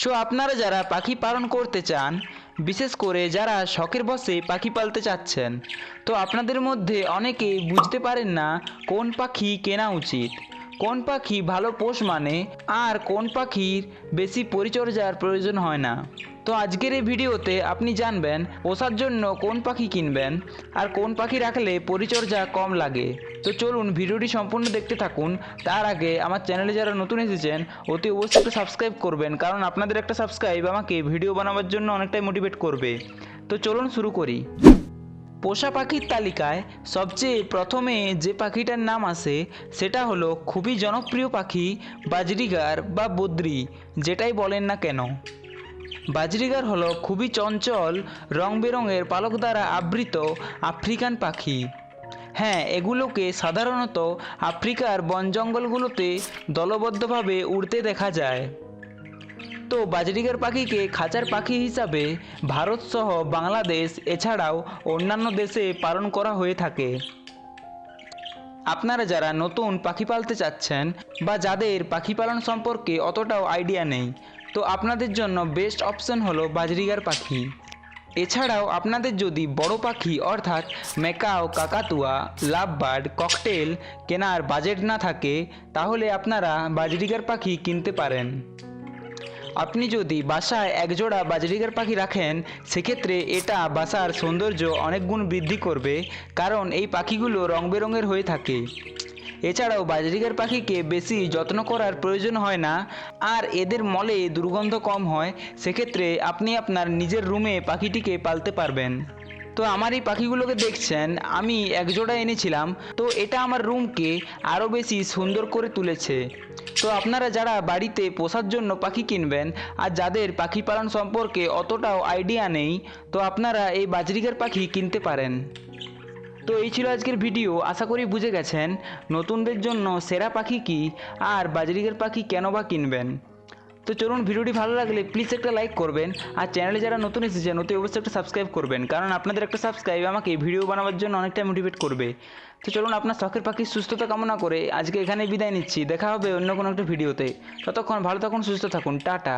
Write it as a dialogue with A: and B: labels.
A: So আপনারা যারা পাখি পালন করতে চান, বিশেষ করে যারা শখের বসে পাখি পালতে চাচ্ছেন, তো আপনাদের মধ্যে অনেকেই বুঝতে পারেন না কোন পাখি কেনা উচিত। কোন পাখি ভালো পোষ মানে আর কোন পাখির বেশি পরিচর্যার প্রয়োজন হয় না? তো আজকের এই ভিডিওতে আপনি জানবেন পোষার জন্য কোন পাখি কিনবেন আর কোন পাখি রাখলে পরিচর্যা কম লাগে। তো চলুন ভিডিওটি সম্পূর্ণ দেখতে থাকুন। তার আগে আমার চ্যানেলে যারা নতুন এসেছেন, অতি অবশ্যই একটু সাবস্ক্রাইব করবেন, কারণ আপনাদের একটা সাবস্ক্রাইব আমাকে ভিডিও বানাবার জন্য অনেকটাই মোটিভেট করবে। তো চলুন শুরু করি। পোষা পাখির তালিকায় সবচেয়ে প্রথমে যে পাখিটার নাম আসে সেটা হলো খুবই জনপ্রিয় পাখি বাজরিগার বা বদ্রি, যেটাই বলেন না কেন। বাজরিগার হলো খুবই চঞ্চল রং বেরঙের পালক দ্বারা আবৃত আফ্রিকান পাখি। হ্যাঁ এগুলোকে সাধারণত আফ্রিকার বন জঙ্গলগুলোতে দলবদ্ধভাবে উড়তে দেখা যায়। তো বাজরিগার পাখিকে খাঁচার পাখি হিসাবে ভারত সহ বাংলাদেশ এছাড়াও অন্যান্য দেশে পালন করা হয়ে থাকে। আপনারা যারা নতুন পাখি পালতে চাচ্ছেন বা যাদের পাখি পালন সম্পর্কে অতটাও আইডিয়া নেই, তো আপনাদের জন্য বেস্ট অপশন হলো বাজরিগার পাখি। এছাড়াও আপনাদের যদি বড় পাখি অর্থাৎ মেকাও কাকাতুয়া, লাভবার্ড, ককটেল কেনার বাজেট না থাকে, তাহলে আপনারা বাজরিগার পাখি কিনতে পারেন। আপনি যদি বাসায় একজোড়া বাজরিগার পাখি রাখেন, সেক্ষেত্রে এটা বাসার সৌন্দর্য অনেক গুণ বৃদ্ধি করবে, কারণ এই পাখিগুলো রং বেরঙের হয়ে থাকে। এছাড়াও বাজরিগার পাখিকে বেশি যত্ন করার প্রয়োজন হয় না, আর এদের মলে দুর্গন্ধ কম হয়, সেক্ষেত্রে আপনি আপনার নিজের রুমে পাখিটিকে পালতে পারবেন। তো আমার এই পাখিগুলোকে দেখছেন, আমি একজোড়া এনেছিলাম। তো এটা আমার রুমকে আরও বেশি সুন্দর করে তুলেছে। তো আপনারা যারা বাড়িতে পোষার জন্য পাখি কিনবেন আর যাদের পাখি পালন সম্পর্কে অতটাও আইডিয়া নেই, তো আপনারা এই বাজরিকার পাখি কিনতে পারেন। তো এই ছিল আজকের ভিডিও। আশা করি বুঝে গেছেন, নতুনদের জন্য সেরা পাখি কি আর বাজরিগার পাখি কেন বা কিনবেন? তো চলুন ভিডিওটি ভালো লাগলে প্লিজ একটা লাইক করবেন, আর চ্যানেলে যারা নতুন এসেছেন অতি অবশ্যই একটা সাবস্ক্রাইব করবেন, কারণ আপনাদের একটা সাবস্ক্রাইব আমাকে ভিডিও বানাবার জন্য অনেকটা মোটিভেট করবে। তো চলুন আপনার শখের পাখির সুস্থতা কামনা করে আজকে এখানে বিদায় নিচ্ছি, দেখা হবে অন্য কোনো একটা ভিডিওতে ততক্ষণ ভালো থাকুন, সুস্থ থাকুন, টাটা।